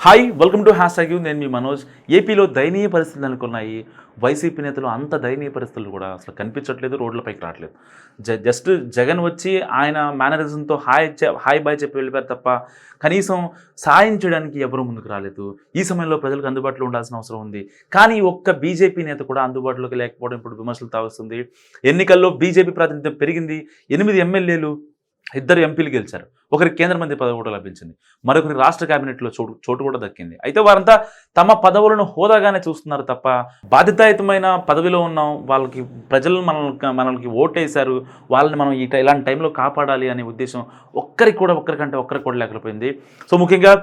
Hi welcome to hashtag నేను మీ మనోజ్. ఏపీలో దయనీయ పరిస్థితులు నెలకొన్నాయి. వైసీపీ నేతలు అంత దయనీయ పరిస్థితులు కూడా అసలు కనిపించట్లేదు రోడ్లపైకి రావట్లేదు. జ జస్ట్ జగన్ వచ్చి ఆయన మేనరిజంతో హాయ్ హాయ్ బాయ్ చెప్పి వెళ్ళిపోయారు తప్ప కనీసం సాయం చేయడానికి ఎవరూ ముందుకు రాలేదు. ఈ సమయంలో ప్రజలకు అందుబాటులో ఉండాల్సిన అవసరం ఉంది. కానీ ఒక్క బీజేపీ నేత కూడా అందుబాటులోకి లేకపోవడం ఇప్పుడు విమర్శలు తాగుతుంది ఎన్నికల్లో బీజేపీ ప్రాతినిధ్యం పెరిగింది. ఎనిమిది ఎమ్మెల్యేలు ఇద్దరు ఎంపీలు గెలిచారు. ఒకరికి కేంద్ర మంత్రి పదవి కూడా లభించింది. మరొకరికి రాష్ట్ర కేబినెట్లో చోటు చోటు కూడా దక్కింది. అయితే వారంతా తమ పదవులను హోదాగానే చూస్తున్నారు తప్ప బాధ్యతాయుతమైన పదవిలో ఉన్నాం వాళ్ళకి ప్రజలు మనల్ని మనల్ని ఓటేశారు. వాళ్ళని మనం ఈ ఇలాంటి టైంలో కాపాడాలి అనే ఉద్దేశం ఒక్కరికి కూడా ఒక్కరికంటే ఒక్కరికి కూడా లేకపోయింది. సో ముఖ్యంగా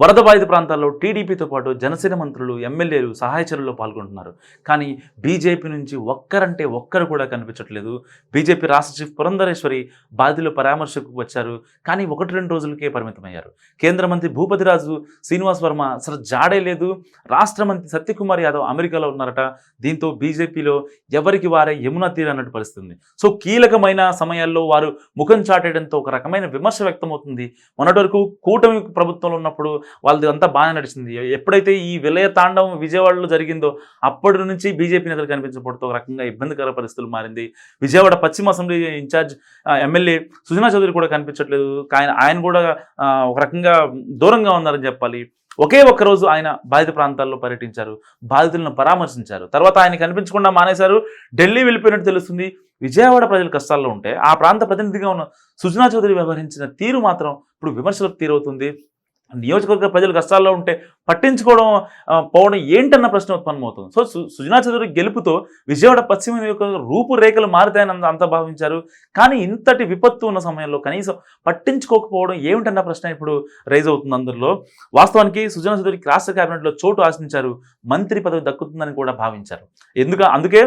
వరద బాధిత ప్రాంతాల్లో టీడీపీతో పాటు జనసేన మంత్రులు ఎమ్మెల్యేలు సహాయ చర్యల్లో పాల్గొంటున్నారు. కానీ బీజేపీ నుంచి ఒక్కరంటే ఒక్కరు కూడా కనిపించట్లేదు. బీజేపీ రాష్ట్ర చీఫ్ పురంధరేశ్వరి బాధితుల పరామర్శకు వచ్చారు. కానీ ఒకటి రెండు రోజులకే పరిమితమయ్యారు. కేంద్ర మంత్రి భూపతిరాజు శ్రీనివాస్ వర్మ అసలు జాడే లేదు. రాష్ట్ర మంత్రి సత్యకుమార్ యాదవ్ అమెరికాలో ఉన్నారట. దీంతో బీజేపీలో ఎవరికి వారే యమునా తీరు అన్నట్టు సో కీలకమైన సమయాల్లో వారు ముఖం చాటేయడంతో ఒక రకమైన విమర్శ వ్యక్తమవుతుంది. మొన్నటి వరకు కూటమి ప్రభుత్వం ప్రభుత్వంలో ఉన్నప్పుడు వాళ్ళది అంతా బాగానే నడిచింది. ఎప్పుడైతే ఈ విలయ తాండవం విజయవాడలో జరిగిందో అప్పటి నుంచి బీజేపీ నేతలు కనిపించబడుతూ ఒక రకంగా ఇబ్బందికర పరిస్థితులు మారింది. విజయవాడ పశ్చిమ assembly incharge MLA Sujana Chowdary కూడా కనిపించట్లేదు. ఆయన ఆయన కూడా ఒక రకంగా దూరంగా ఉన్నారని చెప్పాలి. ఒకే ఒక్క రోజు ఆయన బాధిత ప్రాంతాల్లో పర్యటించారు. బాధితులను పరామర్శించారు. తర్వాత ఆయన కనిపించకుండా మానేశారు. ఢిల్లీ వెళ్ళిపోయినట్టు తెలుస్తుంది. విజయవాడ ప్రజలు కష్టాల్లో ఉంటే ఆ ప్రాంత ప్రతినిధిగా ఉన్న సుజనా చౌదరి వ్యవహరించిన తీరు మాత్రం ఇప్పుడు విమర్శలకు తీరవుతుంది. నియోజకవర్గ ప్రజలు కష్టాల్లో ఉంటే పట్టించుకోవడం పోవడం ఏంటన్న ప్రశ్న ఉత్పన్నమవుతుంది. సో సుజనా చౌదరి గెలుపుతో విజయవాడ పశ్చిమ నియోజకవర్గ రూపురేఖలు మారుతాయని అంత భావించారు. కానీ ఇంతటి విపత్తు ఉన్న సమయంలో కనీసం పట్టించుకోకపోవడం ఏమిటన్న ప్రశ్న ఇప్పుడు రైజ్ అవుతుంది అందరిలో. వాస్తవానికి సుజనా చౌదరికి రాష్ట్ర కేబినెట్లో చోటు ఆశించారు. మంత్రి పదవి దక్కుతుందని కూడా భావించారు. ఎందుకు అందుకే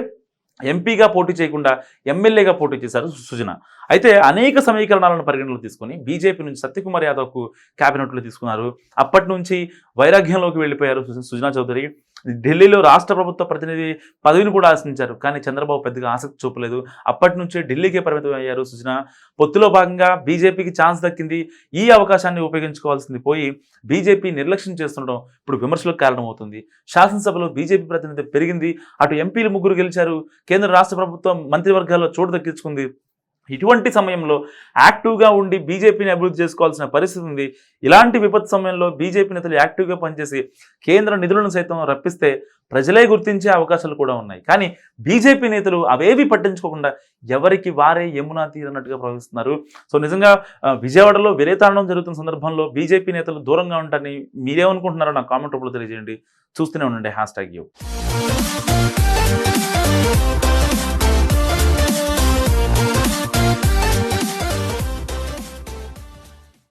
ఎంపీగా పోటీ చేయకుండా ఎమ్మెల్యేగా పోటీ చేశారు సు- సుజన. అయితే అనేక సమీకరణాలను పరిగణలో తీసుకొని బీజేపీ నుంచి సత్యకుమార్ యాదవ్కు క్యాబినెట్లో తీసుకున్నారు. అప్పటి నుంచి వైరాగ్యంలోకి వెళ్ళిపోయారు సుజనా చౌదరి. ఢిల్లీలో రాష్ట్ర ప్రభుత్వ ప్రతినిధి పదవిని కూడా ఆశించారు. కానీ చంద్రబాబు పెద్దగా ఆసక్తి చూపలేదు. అప్పటి నుంచే ఢిల్లీకే పరిమితం అయ్యారు సుజన. పొత్తులో భాగంగా బీజేపీకి ఛాన్స్ దక్కింది. ఈ అవకాశాన్ని ఉపయోగించుకోవాల్సింది పోయి బీజేపీ నిర్లక్ష్యం చేస్తుండడం ఇప్పుడు విమర్శలకు కారణమవుతుంది. శాసనసభలో బీజేపీ ప్రతినిధి పెరిగింది. అటు ఎంపీలు ముగ్గురు గెలిచారు. కేంద్ర రాష్ట్ర ప్రభుత్వం మంత్రివర్గాల్లో చోటు దక్కించుకుంది. ఇటువంటి సమయంలో యాక్టివ్గా ఉండి బీజేపీని అభివృద్ధి చేసుకోవాల్సిన పరిస్థితి ఉంది. ఇలాంటి విపత్తు సమయంలో బీజేపీ నేతలు యాక్టివ్గా పనిచేసి కేంద్ర నిధులను సైతం రప్పిస్తే ప్రజలే గుర్తించే అవకాశాలు కూడా ఉన్నాయి. కానీ బీజేపీ నేతలు అవేవి పట్టించుకోకుండా ఎవరికి వారే యమునా తీరన్నట్టుగా ప్రవహిస్తున్నారు. సో నిజంగా విజయవాడలో విలేతాండం జరుగుతున్న సందర్భంలో బీజేపీ నేతలు దూరంగా ఉంటారని మీరేమనుకుంటున్నారో నా కామెంట్ రూపంలో తెలియజేయండి. చూస్తూనే ఉండండి హ్యాష్ ట్యాగ్ యూ.